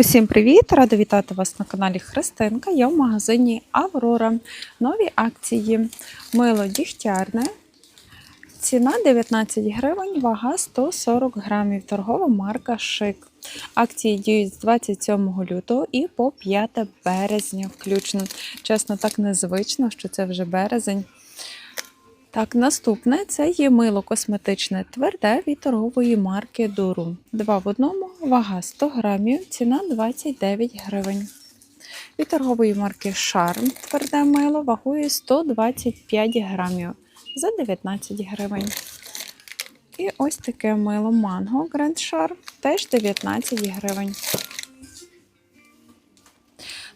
Усім привіт! Рада вітати вас на каналі Христинка. Я в магазині Аврора. Нові акції. Мило дігтярне. Ціна 19 гривень, вага 140 грамів. Торгова марка Шик. Акції діють з 27 лютого і по 5 березня включно. Чесно, так незвично, що це вже березень. Так, наступне це є мило косметичне тверде від марки Дуру. Два в одному, вага 100 грамів, ціна 29 гривень. Від торгової марки Шарм тверде мило вагою 125 грамів за 19 гривень. І ось таке мило Манго Grand Charm теж 19 гривень.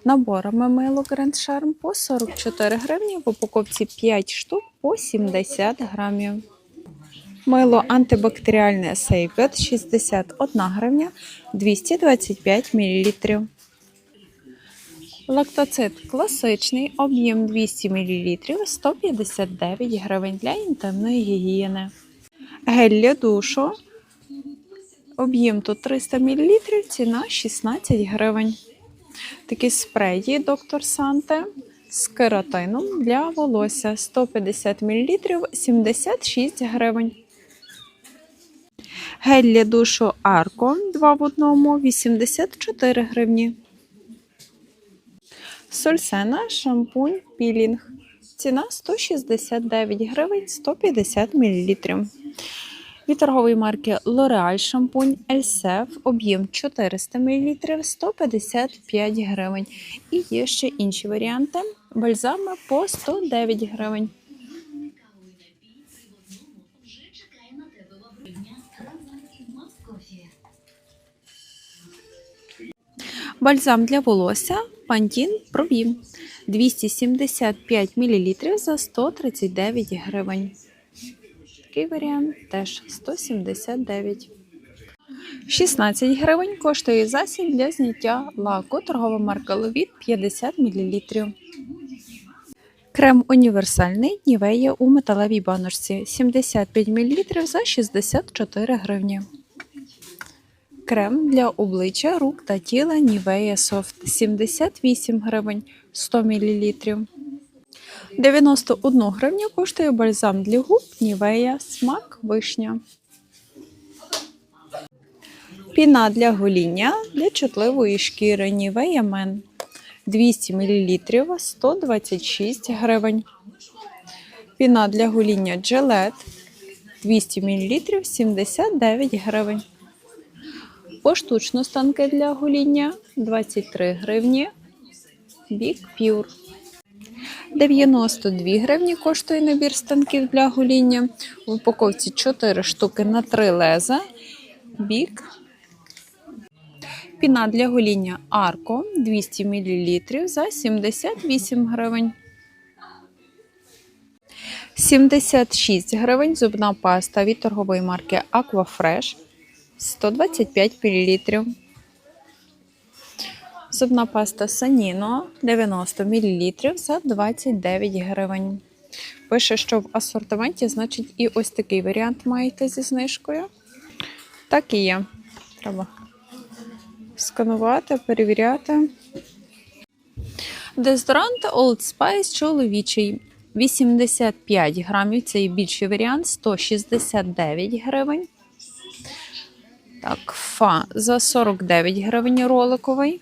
Наборами мило Grand Charm по 44 гривні, в упаковці 5 штук по 70 грамів. Мило антибактеріальне Safeguard 61 гривня 225 мл. Лактоцит класичний, об'єм 200 мл 159 гривень для інтимної гігієни. Гель для душу. Об'єм тут 300 мл, ціна 16 гривень. Такі спреї доктор Санте з кератином для волосся 150 мл 76 гривень. Гель для душу Арко 2 в 1 84 гривні. Сольсена шампунь пілінг. Ціна 169 гривень 150 мл. Від торгової марки L'Oreal шампунь Elsef об'єм 400 мл 155 гривень. І є ще інші варіанти. Бальзами по 109 гривень. Бальзам для волосся Pantene Provim 275 мл за 139 гривень. Такий варіант теж 179. 16 гривень коштує засіб для зняття лаку. Торгова марка Ловіт 50 мл. Крем універсальний Нівея у металевій баночці 75 мл за 64 гривні. Крем для обличчя, рук та тіла Нівея Софт 78 гривень 100 мл. 91 гривню коштує бальзам для губ Нівея Смак Вишня. Піна для гоління для чутливої шкіри Нівея Мен 200 мл 126 гривень. Піна для гоління Джилет 200 мл 79 гривень. Поштучно станки для гоління 23 гривні. Big Pure. 92 гривні коштує набір станків для гоління. В упаковці 4 штуки на 3 леза. Бік. Піна для гоління Арко 200 мл за 78 гривень. 76 гривень зубна паста від торгової марки Aquafresh 125 мл. Зубна паста Саніно 90 мл за 29 гривень. Пише, що в асортименті, значить, і ось такий варіант маєте зі знижкою. Так і є. Треба сканувати, перевіряти. Дезодорант Old Spice чоловічий 85 грамів. Це і більший варіант 169 гривень. Так, фа за 49 гривень роликовий.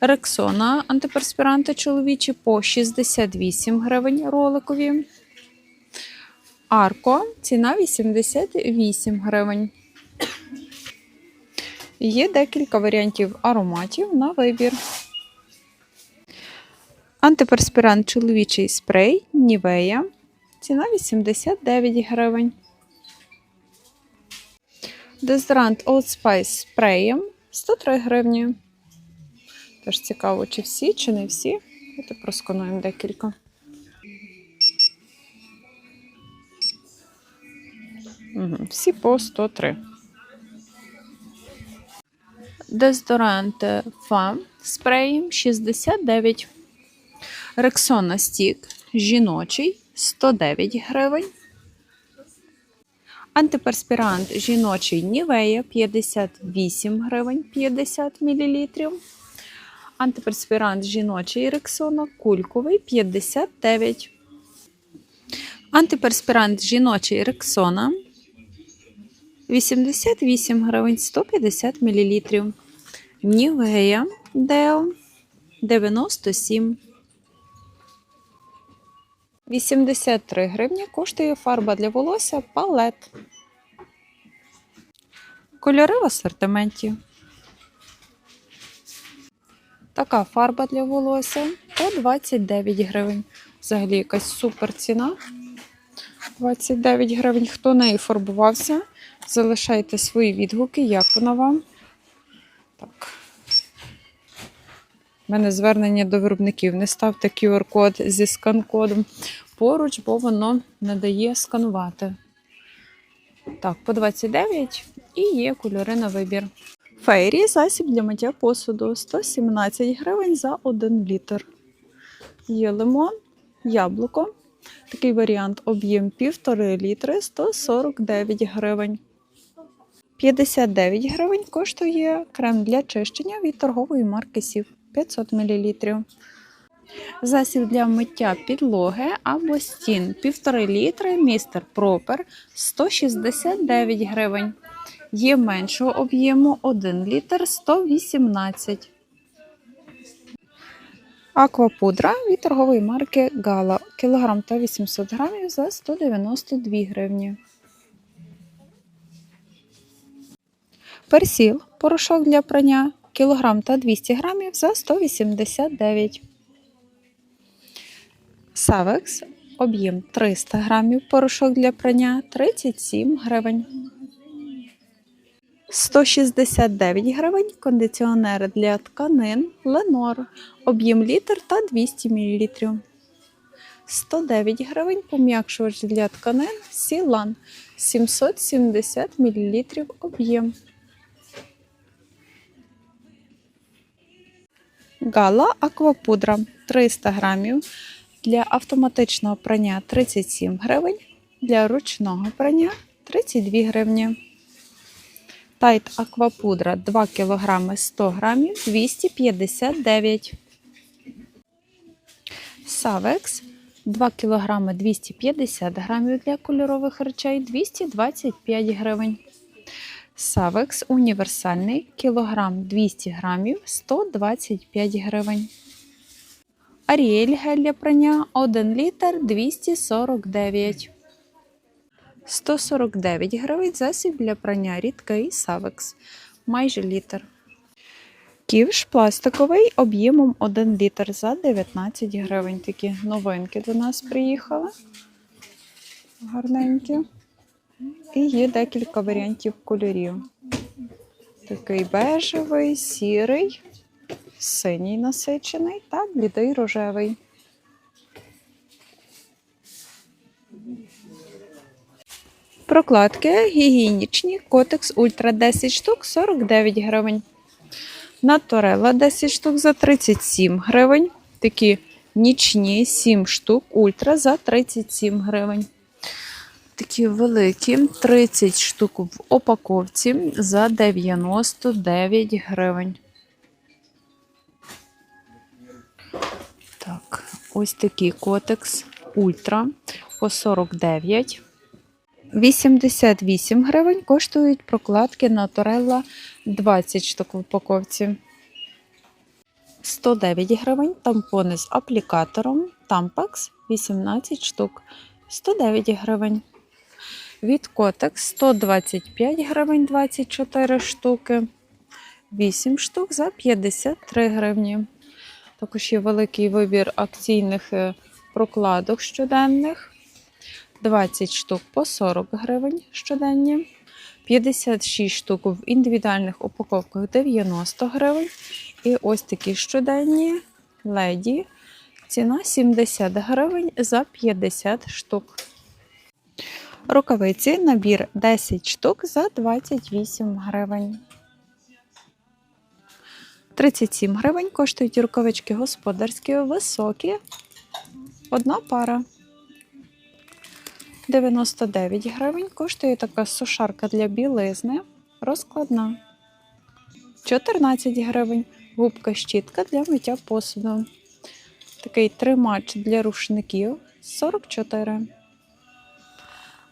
Рексона антиперспіранти чоловічі по 68 гривень роликові. Арко ціна 88 гривень. Є декілька варіантів ароматів на вибір. Антиперспірант чоловічий спрей Нівея. Ціна 89 гривень. Дезодорант Old Spice спреєм 103 гривні. Тож цікаво, чи всі, чи не всі. Давайте проскануємо декілька. Всі по 103. Дезодорант Фам спреєм 69. Рексона стік жіночий 109 гривень. Антиперспірант жіночий Нівея 58 гривень 50 мл. Антиперспірант жіночий Рексона кульковий 59. Антиперспірант жіночий Рексона 88 гривень 150 мл. Нівея Део 97. 83 гривні коштує фарба для волосся палет. Кольори в асортименті. Така фарба для волосся по 29 гривень. Взагалі якась супер ціна. 29 гривень. Хто нею фарбувався, залишайте свої відгуки, як вона вам. Так. У мене звернення до виробників. Не ставте QR-код зі скан-кодом поруч, бо воно не дає сканувати. Так, по 29 і є кольори на вибір. Фейрі засіб для миття посуду 117 гривень за 1 літр. Є лимон, яблуко. Такий варіант об'єм 1,5 літри 149 гривень. 59 гривень коштує крем для чищення від торгової марки Сів 500 мл. Засіб для миття підлоги або стін 1,5 літри містер Пропер 169 гривень. Є меншого об'єму 1 літр 118. Аквапудра від торгової марки Гала кілограм та 800 грамів за 192 гривні. Персіл порошок для прання кілограм та 200 грамів за 189. Савекс об'єм 300 грамів порошок для прання 37 гривень. 169 гривень кондиціонер для тканин Ленор об'єм літр та 200 мл. 109 гривень пом'якшувач для тканин Сілан 770 мл об'єм. Гала Аквапудра 300 грамів. Для автоматичного прання 37 гривень. Для ручного прання 32 гривні. Тайт Аквапудра 2 кг 100 грамів 259. Савекс 2 кг 250 грамів для кольорових речей 225 гривень. Савекс універсальний кілограм 200 грамів 125 гривень. Аріель гель для прання 1 літр 249. 149 гривень засіб для прання рідкий Савекс. Майже літр. Ківш пластиковий об'ємом 1 літр за 19 гривень. Такі новинки до нас приїхали. Гарненькі. І є декілька варіантів кольорів. Такий бежевий, сірий, синій насичений та блідий рожевий. Прокладки гігієнічні, котекс Ультра 10 штук 49 гривень. Наторела 10 штук за 37 гривень. Такі нічні 7 штук ультра за 37 гривень. Такі великі 30 штук в упаковці за 99 гривень. Так, ось такий котекс Ультра по 49. 88 гривень коштують прокладки Наторелла 20 штук в упаковці. 109 гривень тампони з аплікатором Tampax 18 штук. 109 гривень. Від Котекс 125 гривень 24 штуки. 8 штук за 53 гривні. Також є великий вибір акційних е, прокладок щоденних. 20 штук по 40 гривень щоденні. 56 штук в індивідуальних упаковках 90 гривень. І ось такі щоденні леді. Ціна 70 гривень за 50 штук. Рукавиці набір 10 штук за 28 гривень. 37 гривень коштують рукавички господарські, високі. Одна пара. 99 гривень. Коштує така сушарка для білизни. Розкладна. 14 гривень. Губка щітка для миття посуду. Такий тримач для рушників 44.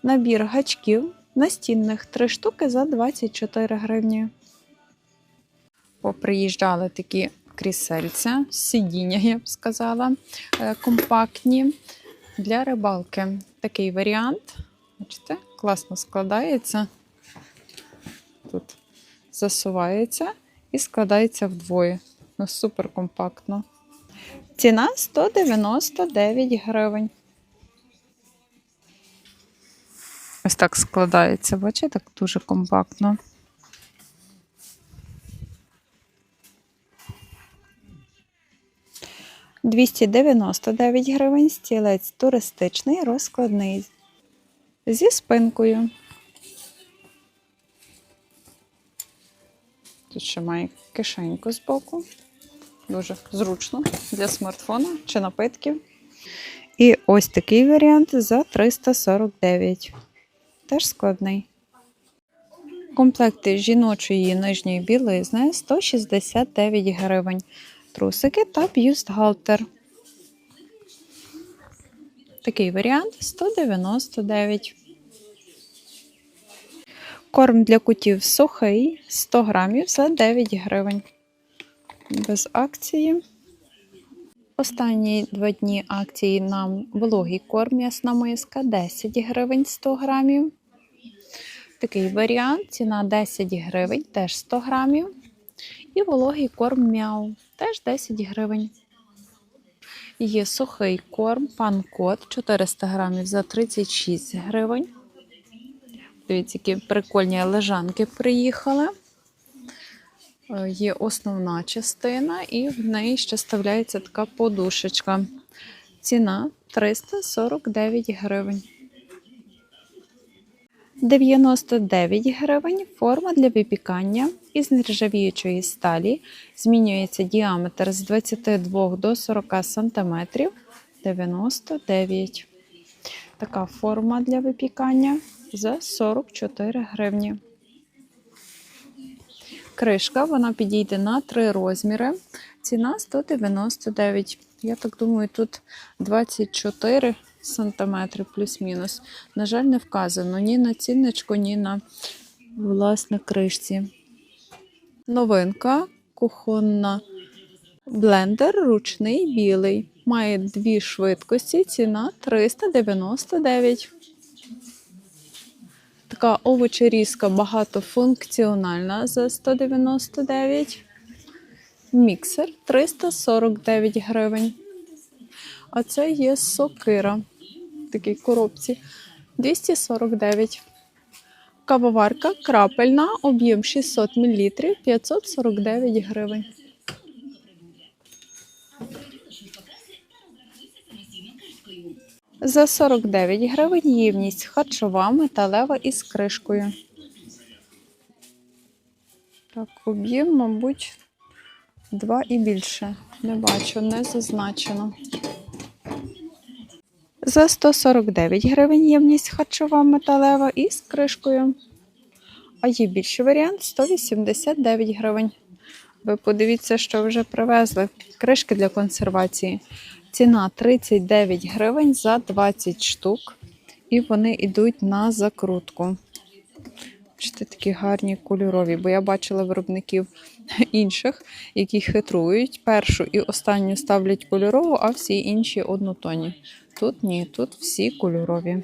Набір гачків настінних 3 штуки за 24 гривні. Поприїжджали такі крісельця, сидіння, я б сказала, е, компактні для рибалки. Такий варіант. Бачите, класно складається. Тут засувається і складається вдвоє. Ну, супер компактно. Ціна 199 гривень. Ось так складається, бачите, так дуже компактно. Двісті дев'яносто дев'ять гривень стілець туристичний, розкладний. Зі спинкою. Тут ще має кишеньку збоку. Дуже зручно для смартфона чи напитків. І ось такий варіант за 349. Теж складний. Комплекти жіночої нижньої білизни 169 гривень. Трусики та бюстгальтер. Такий варіант 199. Корм для котів сухий 100 грамів за 9 гривень. Без акції. Останні два дні акції нам вологий корм м'ясна миска 10 гривень 100 грамів. Такий варіант, ціна 10 гривень, теж 100 грамів. І вологий корм мяу, теж 10 гривень. Є сухий корм пан-кот 400 грамів за 36 гривень. Дивіться, які прикольні лежанки приїхали. Е, Є основна частина, і в неї ще вставляється така подушечка. Ціна 349 гривень. 99 гривень форма для випікання із нержавіючої сталі. Змінюється діаметр з 22 до 40 см. 99. Така форма для випікання за 44 гривні. Кришка, вона підійде на три розміри. Ціна 199. Я так думаю, тут 24 сантиметри плюс-мінус. На жаль, не вказано ні на цінничку, ні на власне кришці. Новинка кухонна. Блендер ручний білий. Має дві швидкості, ціна 399. Така овочерізка багатофункціональна за 199. Міксер 349 гривень. А це є сокира такій коробці 249. Кавоварка крапельна, об'єм 600 мл 549 гривень. За 49 гривень ємність харчова металева із кришкою. Так, об'єм, мабуть, два і більше. Не бачу, не зазначено. За 149 гривень ємність харчова металева із кришкою. А є більший варіант 189 гривень. Ви подивіться, що вже привезли. Кришки для консервації. Ціна 39 гривень за 20 штук. І вони йдуть на закрутку. Бачите, такі гарні кольорові, бо я бачила виробників інших, які хитрують. Першу і останню ставлять кольорову, а всі інші однотонні. Тут ні, тут всі кольорові.